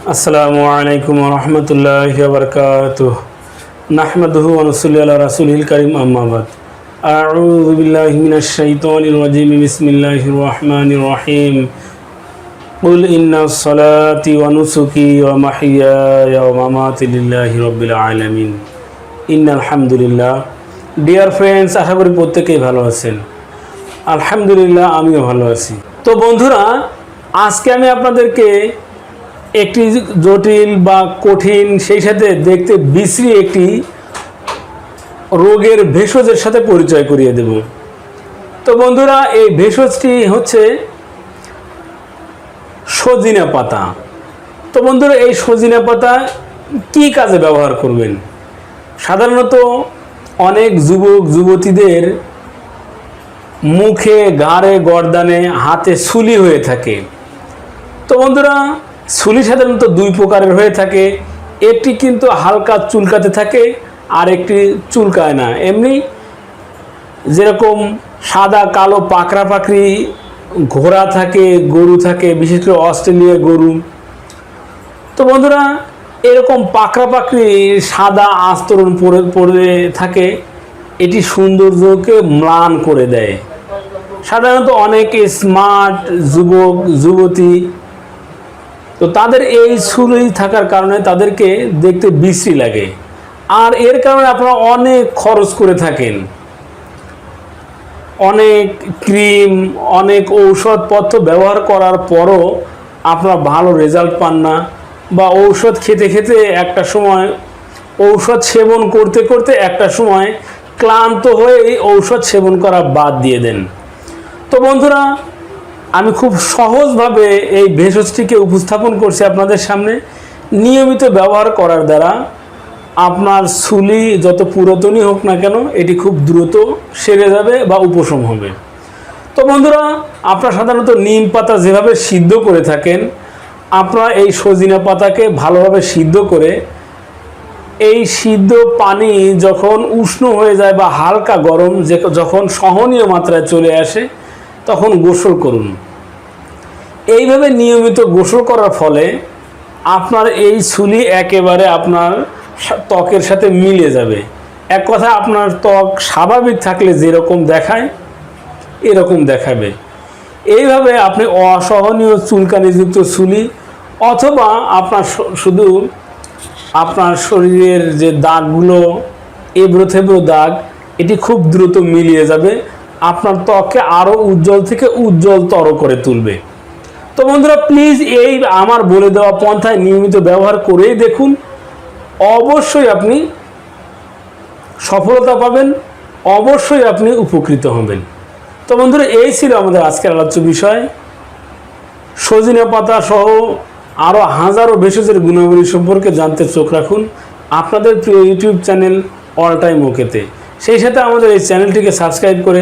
আসসালামু আলাইকুম রহমতুল্লাহ বরকাত নাহমদহু অনুসুল্লি আল্লাহ রাসুলহিল করিম আম্মাবাদ أعوذ بالله من الشيطان الرجيم بسم الله الرحمن الرحيم قل إن الصلاة ونسكي ومحياي ومماتي لله رب العالمين إن الحمد لله ডিয়ার ফ্রেন্ডস আশা করি প্রত্যেকেই ভালো আছেন আলহামদুলিল্লাহ আমিও ভালো আছি তো বন্ধুরা আজকে আমি আপনাদেরকে একটি জটিল বা কঠিন, সেই সাথে দেখতে বিশ্রী একটি রোগের ভেষজের সাথে পরিচয় করিয়ে দেব। তো বন্ধুরা, এই ভেষজটি হচ্ছে সজিনা পাতা। তো বন্ধুরা, এই সজিনা পাতা কি কাজে ব্যবহার করবেন? সাধারণত অনেক যুবক, যুবতীদের মুখে গাড়ে গর্দানে, হাতে সুলি হয়ে থাকে। তো বন্ধুরা সুলি সাধারণত দুই প্রকারের হয়ে থাকে। একটি কিন্তু হালকা চুলকাতে থাকে আর একটি চুলকায় না। এমনি যেরকম সাদা, কালো, পাকড়া পাকড়ি, ঘোড়া থাকে, গরু থাকে, বিশেষ করে অস্ট্রেলিয়ার গরু। তো বন্ধুরা, এরকম পাকড়া পাকড়ি সাদা আস্তরণ পরে পড়ে থাকে, এটি সৌন্দর্যকে ম্লান করে দেয়। সাধারণত অনেক স্মার্ট যুবক, যুবতী তো তাদের এই সুরি থাকার কারণে তাদেরকে দেখতে বিশ্রী লাগে। আর এর কারণে আপনারা অনেক খরচ করে থাকেন। অনেক ক্রিম, অনেক ঔষধপত্র ব্যবহার করার পরও আপনারা ভালো রেজাল্ট পান না বা ঔষধ খেতে খেতে একটা সময় ঔষধ সেবন করতে করতে একটা সময় ক্লান্ত হয়ে এই ঔষধ সেবন করা বাদ দিয়ে দেন। তো বন্ধুরা আমি খুব সহজভাবে এই ভেষজটিকে উপস্থাপন করছি আপনাদের সামনে। নিয়মিত ব্যবহার করার দ্বারা আপনার সুলি যত পুরাতনই হোক না কেন, এটি খুব দ্রুত সেরে যাবে বা উপশম হবে। তো বন্ধুরা, আপনারা সাধারণত নিম পাতা যেভাবে সিদ্ধ করে থাকেন, আপনারা এই সজিনা পাতাকে ভালোভাবে সিদ্ধ করে এই সিদ্ধ পানি যখন উষ্ণ হয়ে যায় বা হালকা গরম যে যখন সহনীয় মাত্রায় চলে আসে তখন গোসল করুন। এইভাবে নিয়মিত গোসল করার ফলে আপনার এই সুলি একেবারে আপনার ত্বকের সাথে মিলে যাবে। এক কথা, আপনার ত্বক স্বাভাবিক থাকলে যেরকম দেখায়, এরকম দেখাবে। এইভাবে আপনি অসহনীয় চুলকানিযুক্ত সুলি অথবা আপনার শুধু আপনার শরীরের যে দাগগুলো এবড়ো থেবড়ো দাগ, এটি খুব দ্রুত মিলিয়ে যাবে। আপনার ত্বককে আরও উজ্জ্বল থেকে উজ্জ্বলতর করে তুলবে। তো বন্ধুরা প্লিজ এই আমার বলে দেওয়া পন্থায় নিয়মিত ব্যবহার করেই দেখুন। অবশ্যই আপনি সফলতা পাবেন, অবশ্যই আপনি উপকৃত হবেন। তো বন্ধুরা, এই ছিল আমাদের আজকের আলোচ্য বিষয়। সজিনা পাতা সহ আরও হাজারো ভেষজের গুণাবলী সম্পর্কে জানতে চোখ রাখুন আপনাদের প্রিয় ইউটিউব চ্যানেল অল টাইম ওকেতে। সেই সাথে আমাদের এই চ্যানেলটিকে সাবস্ক্রাইব করে